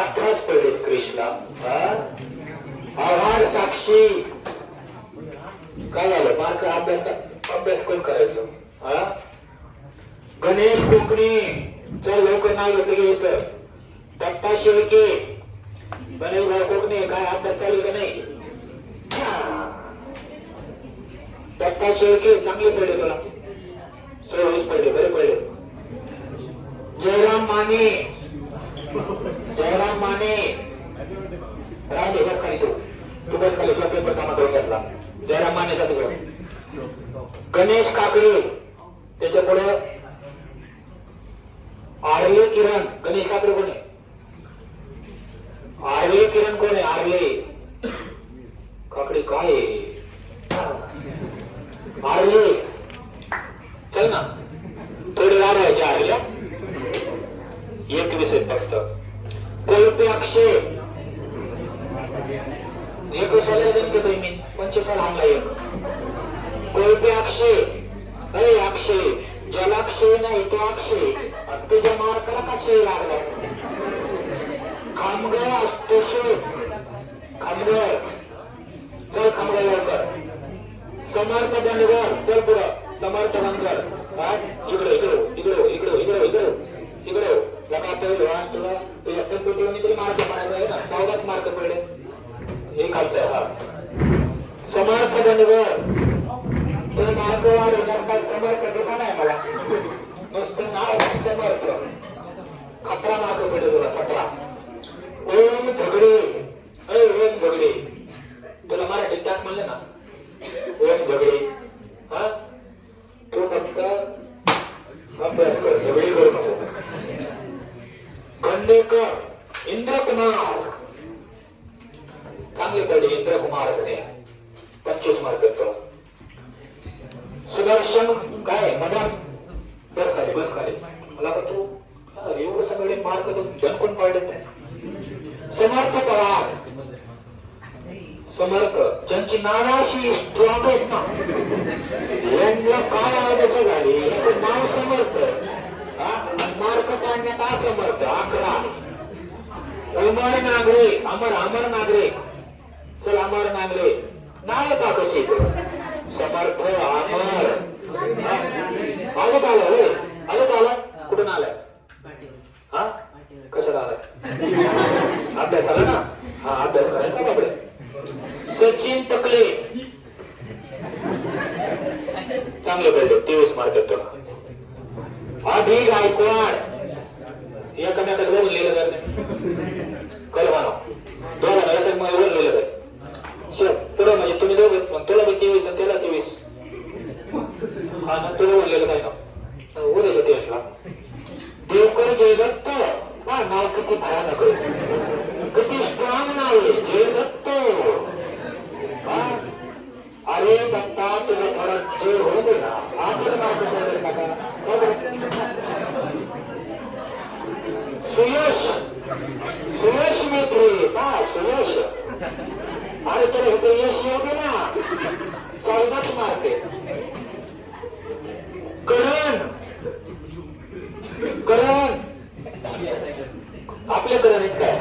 अठराच पडले क्रिशला आव्हान साक्षी. काय झालं? मार्क अभ्यास अभ्यास कोण करायचं? हा? गणेश कोकणी. चल लवकर नाव घेतलं घ्यायचं दत्ता शेळके. गणेश भाऊ कोकणी. काय अभ्यास चालू का नाही? दत्ता शेळके चांगले पडले तुला. सव्वीस पडले बरे पडले. जयराम माने जयराम माने राहू दे बस खाली तू तू बस खाली तुला पेपर जमा करून घेतला जयराम मानेचा तिकडे गणेश काकडे. त्याच्या पुढे आर्ले किरण. गणेश काकडे कोण आहे? आर्ले किरण कोण आहे? आर्ले. काकडे काय आर्ले. चल ना. थोडे वाढवायचे आर्ल्या एकवीस आहेत फक्त. कोलपे अक्षय. एकवीस वाला देतो मी पंचवीस आणला एक. कोलपे अक्षय अरे अक्षय जलाक्षय नाही तो अक्षय तुझ्या मार्काला कसे लागला? खामगाव असतो खामगाव. चल खामगाव लवकर. समर्थ बनगर चल पुढं. समर्थ बनगर हा? इकडे इकडे इकडे इकडे इकडे इकडे. इकडे. लगा पहिलवान तुला तुझ्या तब्येतीवर तरी मार्क पडायला आहे ना? चौदाच मार्क पडले. हे खालचं हा. समर्थ बनगर ते मार्क वाढवण्यास समर्थ दिसा नाही मला नुसतं नाव समर्थ अकरा मार्ग पडले तुला सतरा ओम झगडे अय ओम झगडे तुला मराठीत टाक म्हणलं ना ओम झगडे हा तो फक्त अभ्यास कर झगडे करू नको खंडेकर इंद्रकुमार चांगले पडले इंद्रकुमार असे पंचवीस मार्ग तो सुदर्शन काय मदन. बस खाली बस खाली. मला का तू एवढं सगळे मार्क तो पण पाठत नाही. समर्थ करा समर्थ. ज्यांची नाराशी स्ट्रॉंग आहेत ना यांना काय आवडस झाले? याचं नाव समर्थ हा? आणि मार्क काढण्यात असमर्थ. अकरा. अमर नागरे अमर अमर नागरे चल अमर नागरे नाव का कशी? समर्थ आमर हा? आलं झालं होय आलं झालं. कुठून आलाय? हा? कशाला आलाय? अभ्यास आला ना? हा अभ्यास करायचा बाबडे सचिन टकले. चांगलं पाहिजे तेवीस मार्क येतो अभि गायकवाड. एकामेकात वरून लिहिलं जात नाही कल म्हणा दोघांना एकाच मध्ये वरून लिहिलं जाईल सर पुढं म्हणजे तुम्ही दोघं पण तुला बी तेवीस आणि त्याला तेवीस हा ना काय देवकर जयदत्त हा नाव किती भयानक किती स्ट्रॉंग नाव आहे जयदत्त हा? अरे दत्ता तुला थोडं जय होऊ दे ना आजच मार्ग पडेल सुयश सुयश मैत्री का सुयश अरे तुला इथे यश येऊ दे ना चौदाच मारते आहे करण करण आपल्याकडे नाही काय?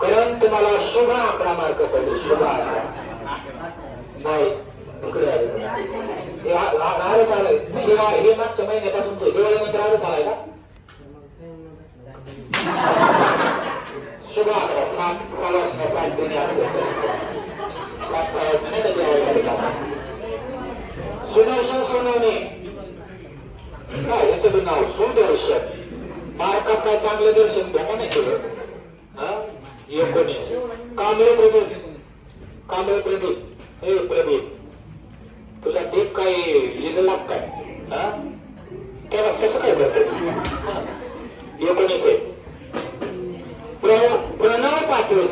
करण तुम्हाला शुभ आकडा मार्क पडले शुभ आकडा नाही इकडे आले. हे आ- आ- आलंच आलंय हे हे मागच्या महिन्यापासून दिवाळीनंतर आलंच आलाय का? शुभ आकडा सात सात सात जणी असतात सात सात नाही त्याच्या आवडीला सुदर्शन सोनवणे. काय याचं नाव सुदर्शन. मार्कात काय चांगलं दर्शन भेटा नाही केलं हा? एकोणीस. कांबळे प्रदीप. कांबळे प्रदीप. हे प्रदीप. तुझा टीप काय लिहिलं काय? हा? तेव्हा कसं काय करतो एकोणीस आहे. प्रणव पाटील.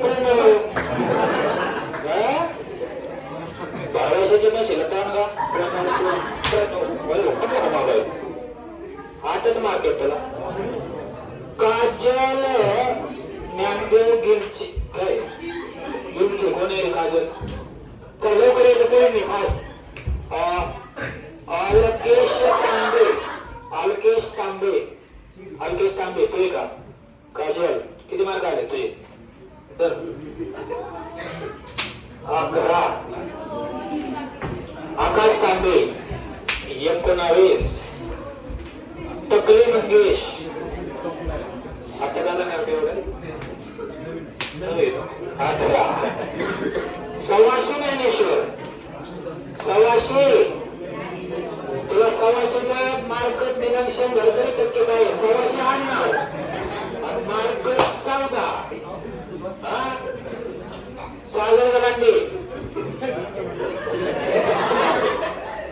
प्रणव. बारा वर्षाची मशीन ताण का प्रणव प्रणव बोल, कुठला त्याला. काजल ज्ञानदेव गिरची काय गिरची कोण आहे रे काजल? चल लवकर यायचं कोण नाही काय अलकेश तांबे. अलकेश तांबे. अलकेश तांबे का? काजल मार्क आले तुझे? तर अकरा. आकाश तांबे. एकोणावीस. टकले मंगेश. आता झालं नाही एवढं? सव्वाशे ज्ञानेश्वर. सव्वाशे. तुला सव्वाशेला मार्क दिनांक शंभर तरी टक्के पाहिजे. सव्वाशे आणणार आणि मार्क चौदा. हा? सागर गलांडे.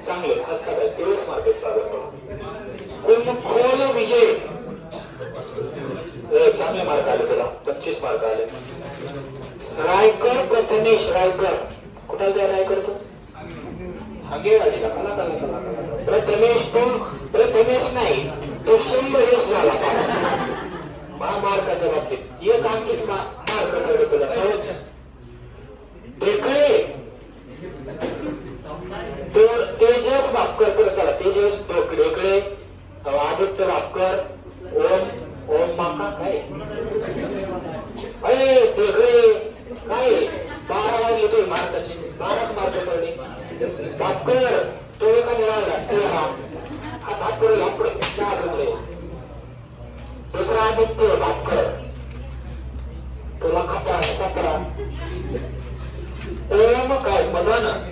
चांगले. असतात तेवढेच मार्क आहेत सागर. म्हणजे, विजय ए, चांगले मार्क आले तुला पंचवीस मार्क आले. रायकर प्रथमेश रायकर. कुठाचा रायकर तू? हंगे कला कला कला प्रथमेश तो प्रथमेश नाही तो शंभर यश झाला. महामार्काच्या बाबतीत. एक आणखीच मार्क तुला. तोच. निघते भाकर तुला खाता सतरा ओम काय मदन